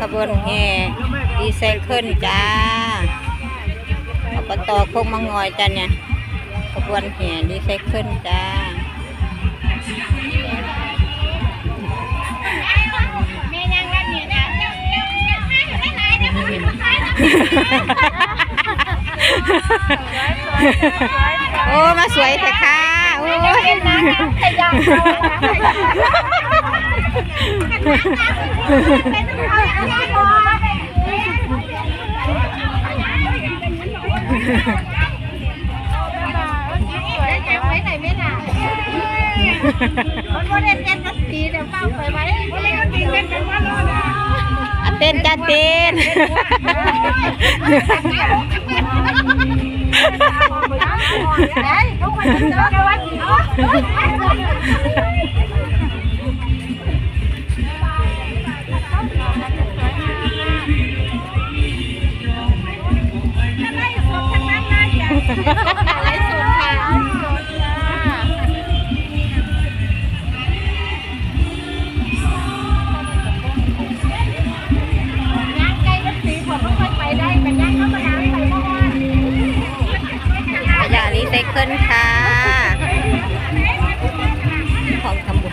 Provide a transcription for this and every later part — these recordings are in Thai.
ขบวนแห่ดีไซเคิลจ้าอบตโคกมังงอยจ้าเนี่ยขบวนแห่ดีไซเคิลจ้าแม่ยังรันเนี่ยนะเจ้าเจ้าเจ้าให้ไม่หลายนะไม่หลายนะโอ้ มาสวยแต่ค่ะ โอ้ยขยัน เป็นผู้ชายที่รอแกไว้ไหนไม่หนาคนว่าเล่นเต้นนักตีเ ไปไว้เล่นนักตีเต้นเป็นว่าโลนะอะเต้นจ้าเต้นย่างไก่ก็ตีผมไม่ค่อยไปได้แต่ย่างก็มาน้ำไปเมื่อวานขยะรีไซเคิลค่ะ ของทำบุญ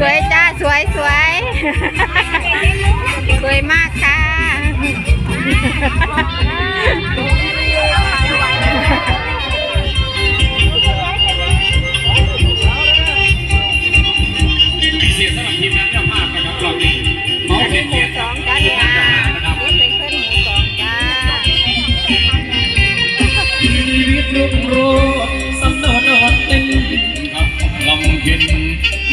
สวยจ้า สวยสวย สวยมากค่ะสียสำหรับทีมนเพนะอนี้มาสองกันนะครัรุ่งโรจน์ getting